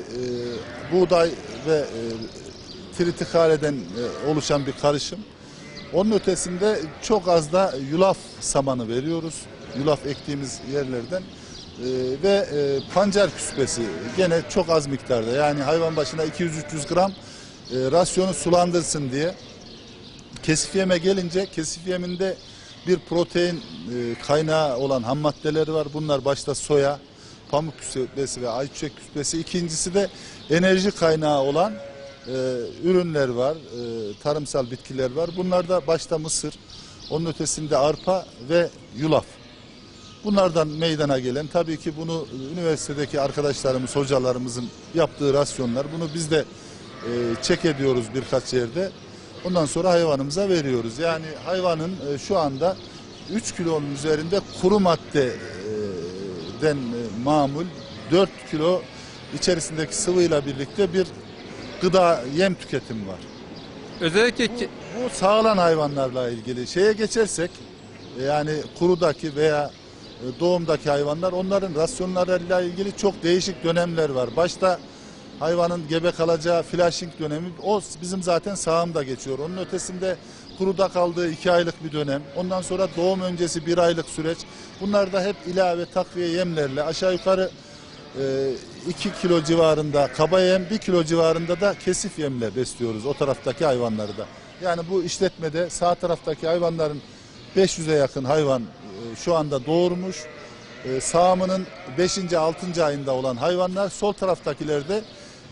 e, buğday ve e, tritikhaleden e, oluşan bir karışım. Onun ötesinde çok az da yulaf samanı veriyoruz. Yulaf ektiğimiz yerlerden. E, ve e, pancar küspesi gene çok az miktarda. Yani hayvan başına 200-300 gram e, rasyonu sulandırsın diye. Kesif yeme gelince kesif yeminde bir protein e, kaynağı olan ham maddeleri var. Bunlar başta soya, pamuk küspesi ve ayçiçek küspesi. İkincisi de enerji kaynağı olan e, ürünler var, e, tarımsal bitkiler var. Bunlar da başta mısır, onun ötesinde arpa ve yulaf. Bunlardan meydana gelen tabii ki bunu üniversitedeki arkadaşlarımız, hocalarımızın yaptığı rasyonlar. Bunu biz de e, çek ediyoruz birkaç yerde. Ondan sonra hayvanımıza veriyoruz. Yani hayvanın e, şu anda 3 kilonun üzerinde kuru maddeden e, mamul 4 kilo içerisindeki sıvıyla birlikte bir gıda yem tüketimi var. Özellikle Bu, bu sağılan hayvanlarla ilgili şeye geçersek e, yani kurudaki veya e, doğumdaki hayvanlar onların rasyonlarıyla ilgili çok değişik dönemler var. Başta hayvanın gebe kalacağı flashing dönemi o bizim zaten sağımda geçiyor. Onun ötesinde kuruda kaldığı iki aylık bir dönem. Ondan sonra doğum öncesi bir aylık süreç. Bunlar da hep ilave takviye yemlerle aşağı yukarı 2 kilo civarında kaba yem, 1 kilo civarında da kesif yemle besliyoruz o taraftaki hayvanları da. Yani bu işletmede sağ taraftaki hayvanların 500'e yakın hayvan e, şu anda doğurmuş. E, Sağımının 5. 6. ayında olan hayvanlar sol taraftakiler de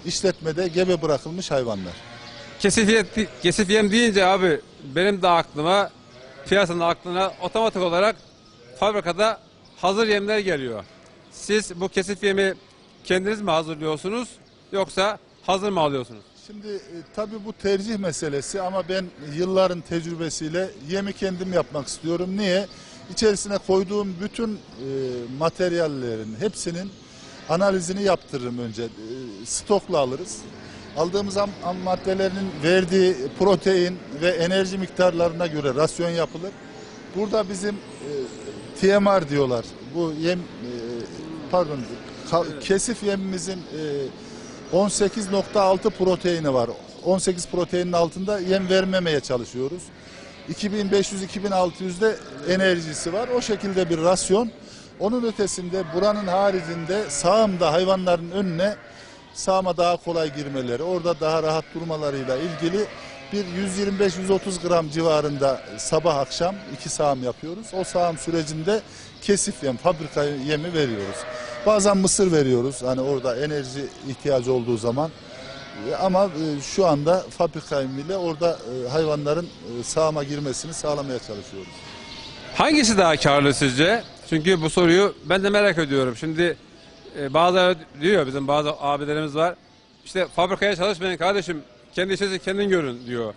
işletmede gebe bırakılmış hayvanlar. Kesif, yem, kesif yem deyince abi benim de aklıma piyasanın aklına otomatik olarak fabrikada hazır yemler geliyor. Siz bu kesif yemi kendiniz mi hazırlıyorsunuz yoksa hazır mı alıyorsunuz? Şimdi e, tabii bu tercih meselesi ama ben yılların tecrübesiyle yemi kendim yapmak istiyorum. Niye? İçerisine koyduğum bütün e, materyallerin hepsinin analizini yaptırırım önce. E, stokla alırız. Aldığımız ham, maddelerinin verdiği protein ve enerji miktarlarına göre rasyon yapılır. Burada bizim e, TMR diyorlar. Bu yem e, pardon ka- kesif yemimizin e, 18.6 proteini var. 18 proteinin altında yem vermemeye çalışıyoruz. 2500-2600'de enerjisi var. O şekilde bir rasyon. Onun ötesinde buranın haricinde sağımda hayvanların önüne sağıma daha kolay girmeleri, orada daha rahat durmalarıyla ilgili bir 125-130 gram civarında sabah akşam iki sağım yapıyoruz. O sağım sürecinde kesif yem, fabrika yemi veriyoruz. Bazen mısır veriyoruz hani orada enerji ihtiyacı olduğu zaman. E, Ama e, şu anda fabrika yemiyle orada e, hayvanların sağıma girmesini sağlamaya çalışıyoruz. Hangisi daha karlı sizce? Çünkü bu soruyu ben de merak ediyorum. Şimdi e, bazıları diyor bizim bazı abilerimiz var. İşte fabrikaya çalışmayın kardeşim kendi işinizi kendin görün diyor.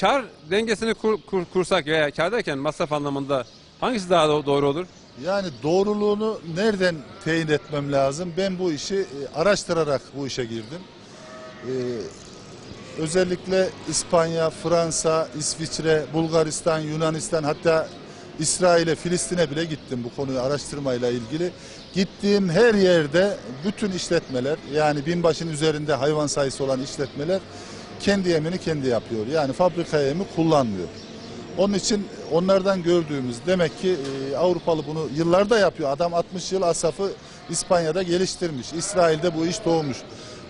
Kar dengesini kur- kur- kursak veya kar derken masraf anlamında hangisi daha do- doğru olur? Yani doğruluğunu nereden teyin etmem lazım? Ben bu işi e, araştırarak bu işe girdim. Ee, özellikle İspanya, Fransa, İsviçre, Bulgaristan, Yunanistan hatta İsrail'e, Filistin'e bile gittim bu konuyu araştırmayla ilgili. Gittiğim her yerde bütün işletmeler yani binbaşın üzerinde hayvan sayısı olan işletmeler kendi yemini kendi yapıyor. Yani fabrika yemi kullanmıyor. Onun için onlardan gördüğümüz demek ki e, Avrupalı bunu yıllarda yapıyor. Adam 60 yıl asafı İspanya'da geliştirmiş. İsrail'de bu iş doğmuş.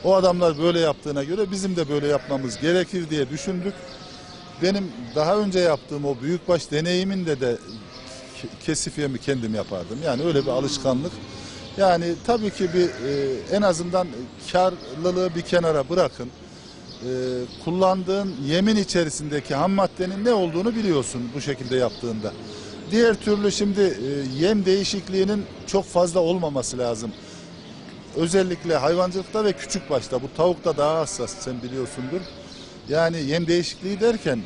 O adamlar böyle yaptığına göre bizim de böyle yapmamız gerekir diye düşündük. Benim daha önce yaptığım o büyükbaş deneyiminde de ke- kesif yemi kendim yapardım. Yani öyle bir alışkanlık. Yani tabii ki bir e, en azından karlılığı bir kenara bırakın. E, kullandığın yemin içerisindeki ham maddenin ne olduğunu biliyorsun bu şekilde yaptığında. Diğer türlü şimdi e, yem değişikliğinin çok fazla olmaması lazım. Özellikle hayvancılıkta ve küçük başta bu tavukta daha hassas sen biliyorsundur. Yani yem değişikliği derken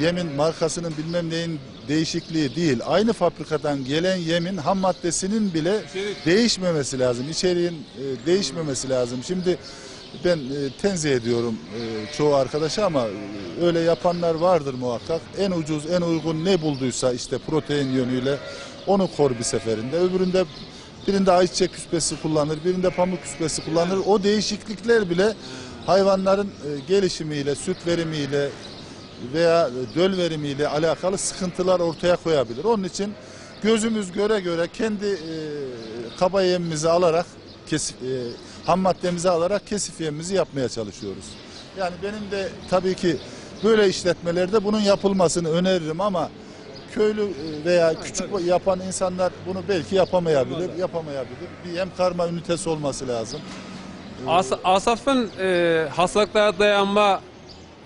yemin markasının bilmem neyin değişikliği değil. Aynı fabrikadan gelen yemin ham maddesinin bile İçerik. değişmemesi lazım. İçeriğin e, değişmemesi lazım. Şimdi ben e, tenzih ediyorum e, çoğu arkadaşa ama e, öyle yapanlar vardır muhakkak. En ucuz, en uygun ne bulduysa işte protein yönüyle onu kor bir seferinde. Öbüründe Birinde ayçiçek küspesi kullanır, birinde pamuk küspesi kullanır. O değişiklikler bile hayvanların e, gelişimiyle, süt verimiyle veya döl verimiyle alakalı sıkıntılar ortaya koyabilir. Onun için gözümüz göre göre kendi e, kaba yemimizi alarak kesif, e, ham maddemizi alarak kesif yemimizi yapmaya çalışıyoruz. Yani benim de tabii ki böyle işletmelerde bunun yapılmasını öneririm ama köylü e, veya küçük yapan insanlar bunu belki yapamayabilir, yapamayabilir. Bir yem karma ünitesi olması lazım. As Asaf'ın e, hastalıklara dayanma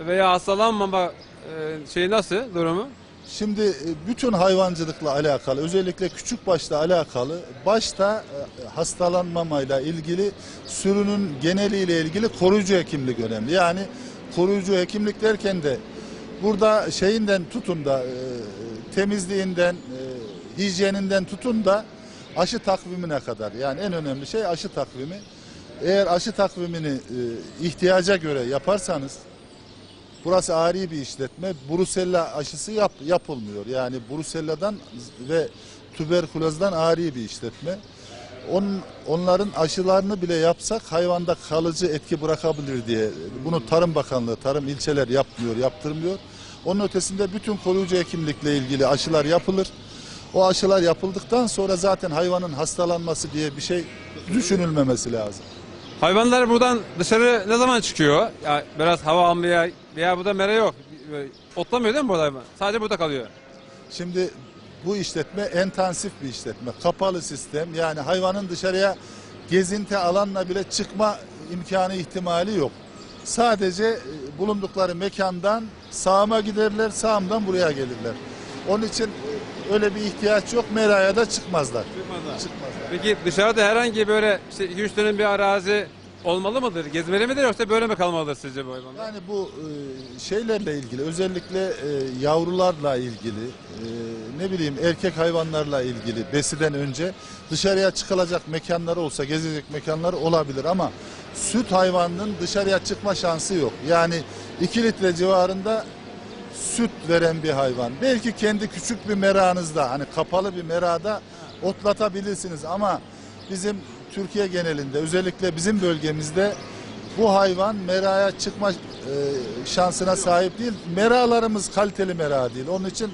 veya hastalanmama e, şeyi nasıl durumu? Şimdi e, bütün hayvancılıkla alakalı özellikle küçük başla alakalı başta e, hastalanmamayla ilgili sürünün geneliyle ilgili koruyucu hekimlik önemli. Yani koruyucu hekimlik derken de burada şeyinden tutun da e, temizliğinden hijyeninden tutun da aşı takvimine kadar yani en önemli şey aşı takvimi. Eğer aşı takvimini ihtiyaca göre yaparsanız Burası ari bir işletme. Brusella aşısı yap, yapılmıyor. Yani Brusella'dan ve tüberkülozdan ari bir işletme. Onun, onların aşılarını bile yapsak hayvanda kalıcı etki bırakabilir diye. Bunu Tarım Bakanlığı, Tarım ilçeler yapmıyor, yaptırmıyor. Onun ötesinde bütün koruyucu hekimlikle ilgili aşılar yapılır. O aşılar yapıldıktan sonra zaten hayvanın hastalanması diye bir şey düşünülmemesi lazım. Hayvanlar buradan dışarı ne zaman çıkıyor? Ya biraz hava almaya veya burada mera yok. Otlamıyor değil mi burada? Sadece burada kalıyor. Şimdi bu işletme intensif bir işletme. Kapalı sistem. Yani hayvanın dışarıya gezinti alanla bile çıkma imkanı ihtimali yok. Sadece e, bulundukları mekandan sağıma giderler, sağımdan buraya gelirler. Onun için e, öyle bir ihtiyaç yok. Meraya da çıkmazlar. Çıkmazlar. Peki dışarıda herhangi böyle işte 2-3 dönüm bir arazi olmalı mıdır? Gezmeli midir yoksa böyle mi kalmalıdır sizce bu hayvanlar? Yani bu e, şeylerle ilgili özellikle e, yavrularla ilgili e, ne bileyim erkek hayvanlarla ilgili besiden önce dışarıya çıkılacak mekanları olsa gezecek mekanları olabilir ama süt hayvanının dışarıya çıkma şansı yok. Yani 2 litre civarında süt veren bir hayvan. Belki kendi küçük bir meranızda hani kapalı bir merada otlatabilirsiniz ama bizim Türkiye genelinde özellikle bizim bölgemizde bu hayvan meraya çıkma e, şansına sahip değil. Meralarımız kaliteli mera değil. Onun için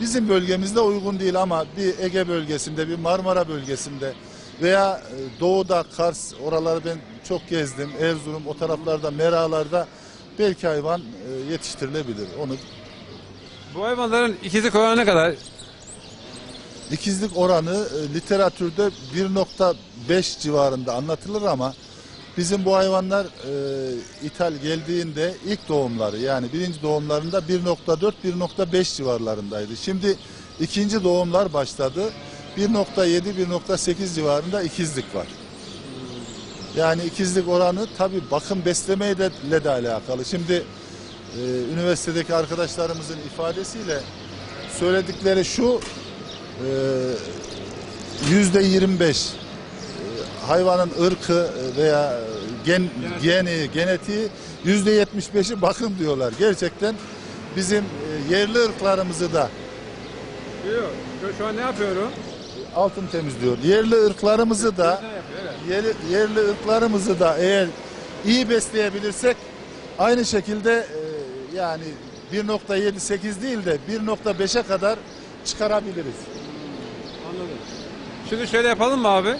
bizim bölgemizde uygun değil ama bir Ege bölgesinde, bir Marmara bölgesinde veya e, doğuda Kars oraları ben çok gezdim. Erzurum o taraflarda meralarda belki hayvan e, yetiştirilebilir. Onu Bu hayvanların ikizi oranı ne kadar? İkizlik oranı e, literatürde 1.5 civarında anlatılır ama bizim bu hayvanlar e, ithal geldiğinde ilk doğumları yani birinci doğumlarında 1.4-1.5 civarlarındaydı. Şimdi ikinci doğumlar başladı. 1.7-1.8 civarında ikizlik var. Yani ikizlik oranı tabi bakım beslemeyle de, de alakalı. Şimdi e, üniversitedeki arkadaşlarımızın ifadesiyle söyledikleri şu yüzde 25 e, hayvanın ırkı veya gen, geni, genetiği yüzde 75'i bakım diyorlar. Gerçekten bizim e, yerli ırklarımızı da Yok. Şu an ne yapıyorum? altın temizliyor. Yerli ırklarımızı da yerli, yerli ırklarımızı da eğer iyi besleyebilirsek aynı şekilde e, yani 1.78 değil de 1.5'e kadar çıkarabiliriz. Anladım. Şimdi şöyle yapalım mı abi?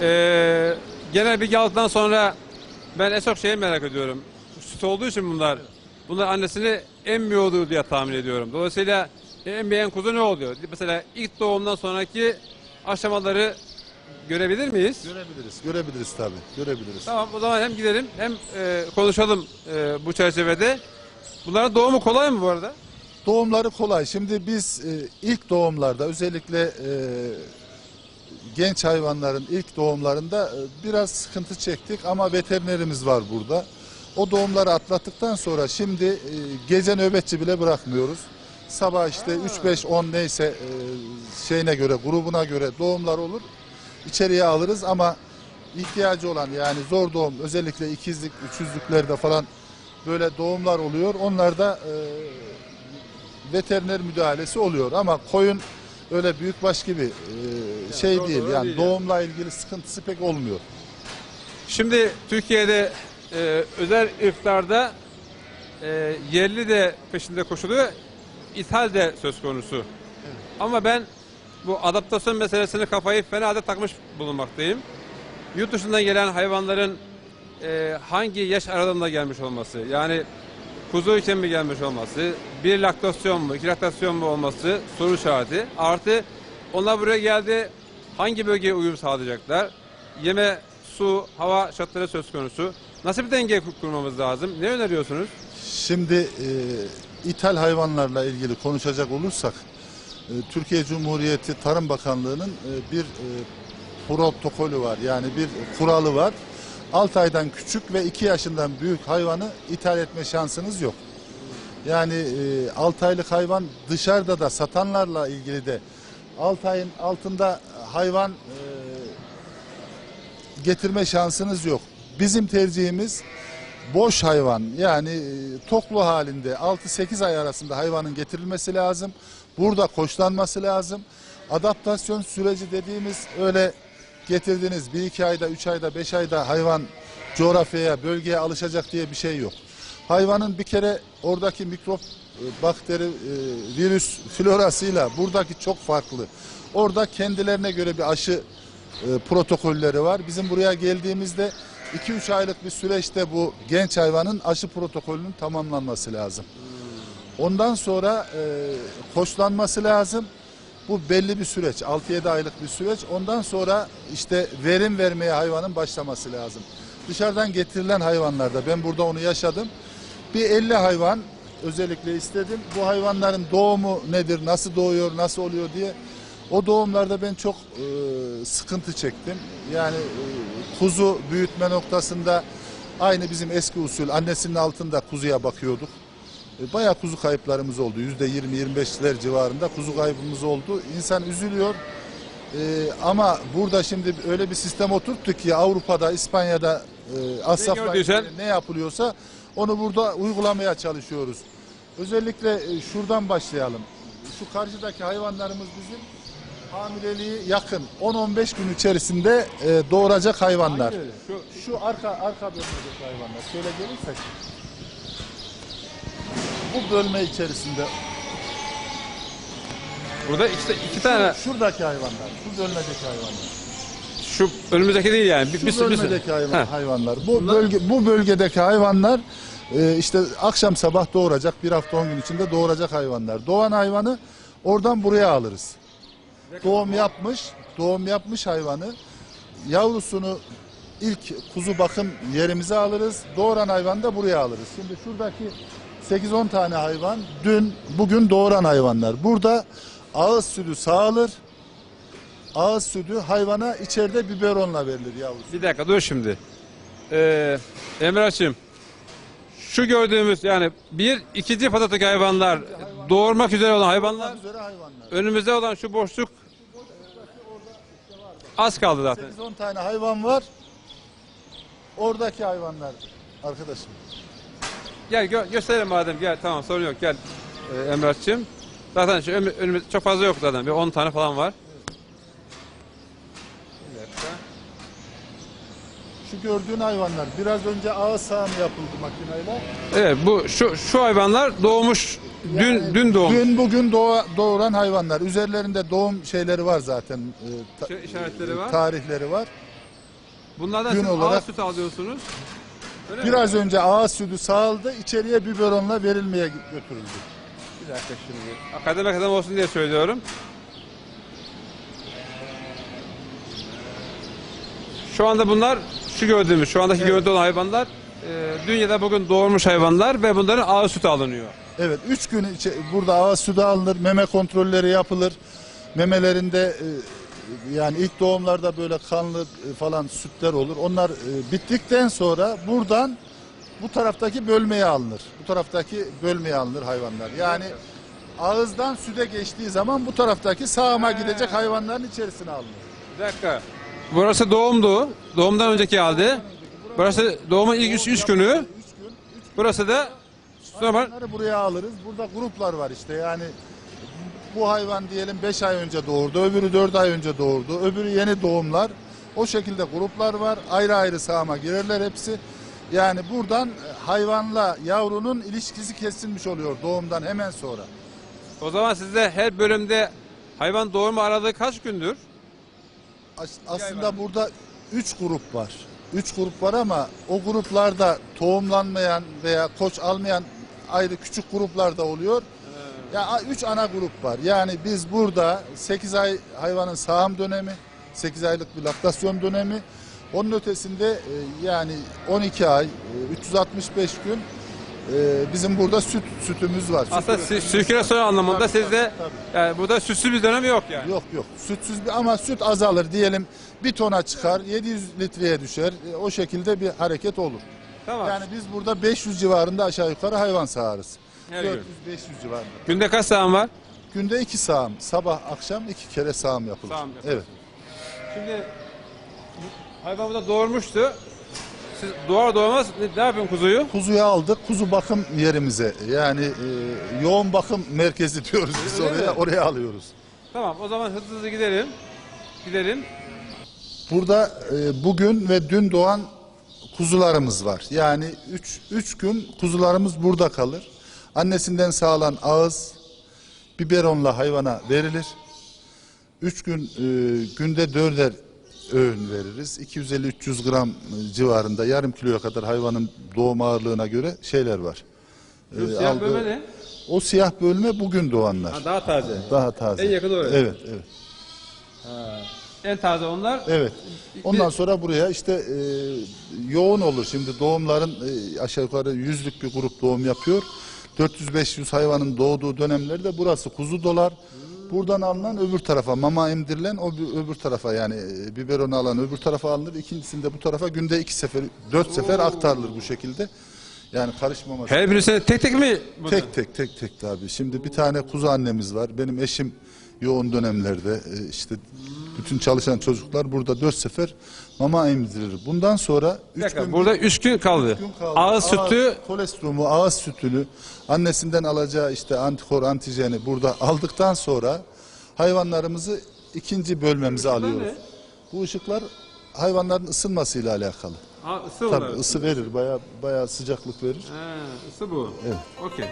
Ee, genel bilgi aldıktan sonra ben en çok şeyi merak ediyorum. Süt olduğu için bunlar. Bunlar annesini emmiyordu diye tahmin ediyorum. Dolayısıyla emmeyen kuzu ne oluyor? Mesela ilk doğumdan sonraki aşamaları görebilir miyiz? Görebiliriz, görebiliriz tabii, görebiliriz. Tamam o zaman hem gidelim hem e, konuşalım e, bu çerçevede. Bunların doğumu kolay mı bu arada? Doğumları kolay. Şimdi biz e, ilk doğumlarda özellikle e, genç hayvanların ilk doğumlarında e, biraz sıkıntı çektik ama veterinerimiz var burada. O doğumları atlattıktan sonra şimdi e, gece nöbetçi bile bırakmıyoruz. Sabah işte 3-5-10 neyse e, şeyine göre grubuna göre doğumlar olur. İçeriye alırız ama ihtiyacı olan yani zor doğum özellikle ikizlik, üçüzlüklerde falan böyle doğumlar oluyor. Onlarda e, veteriner müdahalesi oluyor ama koyun öyle büyükbaş gibi e, şey doğru, değil yani değil yani. doğumla ilgili sıkıntısı pek olmuyor. Şimdi Türkiye'de e, özel ırklarda e, yerli de peşinde koşuluyor, ithal de söz konusu. Ama ben bu adaptasyon meselesini kafayı fena da takmış bulunmaktayım. Yurt dışından gelen hayvanların e, hangi yaş aralığında gelmiş olması, yani kuzu iken mi gelmiş olması, bir laktasyon mu, iki laktasyon mu olması soru işareti. Artı onlar buraya geldi hangi bölgeye uyum sağlayacaklar? Yeme, su, hava şartları söz konusu. Nasıl bir denge kur- kurmamız lazım? Ne öneriyorsunuz? Şimdi e, ithal hayvanlarla ilgili konuşacak olursak e, Türkiye Cumhuriyeti Tarım Bakanlığı'nın e, bir e, protokolü var. Yani bir kuralı var. 6 aydan küçük ve 2 yaşından büyük hayvanı ithal etme şansınız yok. Yani e, 6 aylık hayvan dışarıda da satanlarla ilgili de 6 ayın altında hayvan e, getirme şansınız yok. Bizim tercihimiz boş hayvan yani e, toklu halinde 6-8 ay arasında hayvanın getirilmesi lazım. Burada koşlanması lazım. Adaptasyon süreci dediğimiz öyle getirdiniz 1-2 ayda 3 ayda 5 ayda hayvan coğrafyaya bölgeye alışacak diye bir şey yok. Hayvanın bir kere oradaki mikrop, e, bakteri, e, virüs florasıyla buradaki çok farklı. Orada kendilerine göre bir aşı e, protokolleri var. Bizim buraya geldiğimizde 2-3 aylık bir süreçte bu genç hayvanın aşı protokolünün tamamlanması lazım. Ondan sonra e, koşlanması lazım. Bu belli bir süreç. 6-7 aylık bir süreç. Ondan sonra işte verim vermeye hayvanın başlaması lazım. Dışarıdan getirilen hayvanlarda ben burada onu yaşadım. Bir 50 hayvan özellikle istedim. Bu hayvanların doğumu nedir, nasıl doğuyor, nasıl oluyor diye o doğumlarda ben çok e, sıkıntı çektim. Yani e, kuzu büyütme noktasında aynı bizim eski usul annesinin altında kuzuya bakıyorduk. E, Bayağı kuzu kayıplarımız oldu. Yüzde 20-25'ler civarında kuzu kaybımız oldu. İnsan üzülüyor. E, ama burada şimdi öyle bir sistem oturttuk ki Avrupa'da, İspanya'da e, asafla gördüysen? ilgili ne yapılıyorsa onu burada uygulamaya çalışıyoruz. Özellikle e, şuradan başlayalım. Şu karşıdaki hayvanlarımız bizim hamileliği yakın 10-15 gün içerisinde e, doğuracak hayvanlar. Şu, Şu arka arka bölmedeki hayvanlar. Şöyle gelirsek. Bu bölme içerisinde burada işte iki tane, şuradaki hayvanlar, şu bölmedeki hayvanlar. Şu önümüzdeki değil yani. Bir, Şu bir, bir, bölmedeki hayvan, Heh. hayvanlar. Bu bölge bu bölgedeki hayvanlar e, işte akşam sabah doğuracak, bir hafta on gün içinde doğuracak hayvanlar. Doğan hayvanı oradan buraya alırız. Doğum yapmış, doğum yapmış hayvanı yavrusunu ilk kuzu bakım yerimize alırız. Doğuran hayvanı da buraya alırız. Şimdi şuradaki 8-10 tane hayvan dün bugün doğuran hayvanlar. Burada ağız sütü sağılır. Ağız sütü hayvana içeride biberonla verilir yavrusu. Bir dakika dur şimdi. Ee, Emrah'cığım şu gördüğümüz yani bir ikinci patatek hayvanlar doğurmak üzere olan hayvanlar Olmak üzere hayvanlar. önümüzde olan şu boşluk az kaldı zaten. 8-10 tane hayvan var. Oradaki hayvanlar arkadaşım. Gel gö- gösterelim madem gel tamam sorun yok gel ee, Emrah'cığım. Zaten şu önümüz çok fazla yok zaten bir 10 tane falan var. Bir dakika. Şu gördüğün hayvanlar biraz önce ağız sağımı yapıldı makineyle. Evet bu şu şu hayvanlar doğmuş dün Yani dün doğmuş. Dün bugün doğa, doğuran hayvanlar. Üzerlerinde doğum şeyleri var zaten. e, ta- Şey, işaretleri var. Tarihleri var. Bunlardan gün siz olarak- ağız sütü alıyorsunuz. Öyle mi? Biraz önce ağız sütü sağıldı. içeriye biberonla verilmeye götürüldü. Bir dakika şimdi. Akademik adam olsun diye söylüyorum. Şu anda bunlar şu gördüğümüz, şu andaki Evet. görüntü olan hayvanlar e, dün ya da bugün doğurmuş hayvanlar ve bunların ağız sütü alınıyor. Evet, üç gün içe, burada ağız sütü alınır, meme kontrolleri yapılır. Memelerinde e, yani ilk doğumlarda böyle kanlı e, falan sütler olur. Onlar e, bittikten sonra buradan bu taraftaki bölmeye alınır. Bu taraftaki bölmeye alınır hayvanlar. Yani ağızdan süte geçtiği zaman bu taraftaki sağıma gidecek hayvanların içerisine alınır. Bir dakika. Burası doğumdu. Doğumdan önceki halde. Burası doğumun ilk üç, üç günü. Burası da sonra Hayvanları buraya alırız. Burada gruplar var işte yani Bu hayvan diyelim 5 ay önce doğurdu, öbürü 4 ay önce doğurdu, öbürü yeni doğumlar. O şekilde gruplar var. Ayrı ayrı sağıma girerler hepsi. Yani buradan hayvanla yavrunun ilişkisi kesilmiş oluyor doğumdan hemen sonra. O zaman sizde her bölümde hayvan doğurma aralığı kaç gündür? As- Aslında burada 3 grup var. 3 grup var ama o gruplarda tohumlanmayan veya koç almayan ayrı küçük gruplar da oluyor. Ya 3 ana grup var. Yani biz burada 8 ay hayvanın sağım dönemi, 8 aylık bir laktasyon dönemi. Onun ötesinde e, yani 12 ay, e, 365 gün e, bizim burada süt sütümüz var. Süt Aslında üretimimiz sü- sirkülasyon anlamında Tabii, sizde tabii, yani burada sütsüz bir dönem yok yani. Yok yok. Sütsüz bir ama süt azalır diyelim. Bir tona çıkar, 700 litreye düşer. E, O şekilde bir hareket olur. Tamam. Yani biz burada 500 civarında aşağı yukarı hayvan sağarız. Her gün. 400-500 civarında. Günde kaç sağım var? Günde iki sağım, sabah akşam iki kere sağım yapılır. Sağım yapılır. Evet. Şimdi hayvan burada doğurmuştu. Siz doğar doğmaz ne, ne yapıyorsun kuzuyu? Kuzuyu aldık, kuzu bakım yerimize. Yani e, yoğun bakım merkezi diyoruz biz Öyle oraya, mi? oraya alıyoruz. Tamam o zaman hızlı hızlı gidelim. Gidelim. Burada e, bugün ve dün doğan kuzularımız var. Yani 3 3 gün kuzularımız burada kalır. Annesinden sağlan ağız biberonla hayvana verilir. 3 gün e, günde dörder öğün veririz. 250-300 gram civarında yarım kiloya kadar hayvanın doğum ağırlığına göre şeyler var. Bu E, siyah aldığı- bölme ne? O siyah bölme bugün doğanlar. Ha, daha taze. Daha taze. En yakın oraya. Evet, evet. En taze onlar. Evet. Ondan sonra buraya işte e, yoğun olur. Şimdi doğumların e, aşağı yukarı yüzlük bir grup doğum yapıyor. 400-500 hayvanın doğduğu dönemlerde burası kuzu dolar. Buradan alınan öbür tarafa mama emdirilen o bir- öbür tarafa yani e, biberonu alan öbür tarafa alınır. İkincisinde bu tarafa günde iki sefer, dört sefer aktarılır bu şekilde. Yani karışmaması. Her birisine tek tek mi? Tek tek tek tek tabii. Şimdi bir tane kuzu annemiz var. Benim eşim yoğun dönemlerde e, işte bütün çalışan çocuklar burada dört sefer mama emzirir. Bundan sonra üç dakika, gün, burada üç gün kaldı. üç gün kaldı. Ağız sütü kolesteromu, ağız sütünü annesinden alacağı işte antikor, antijeni burada aldıktan sonra hayvanlarımızı ikinci bölmemize alıyoruz. ne? Bu ışıklar hayvanların ısınmasıyla alakalı. ha, ısı Tabii ısı verir, bayağı bayağı sıcaklık verir. Ha, ısı bu. Evet. Okey.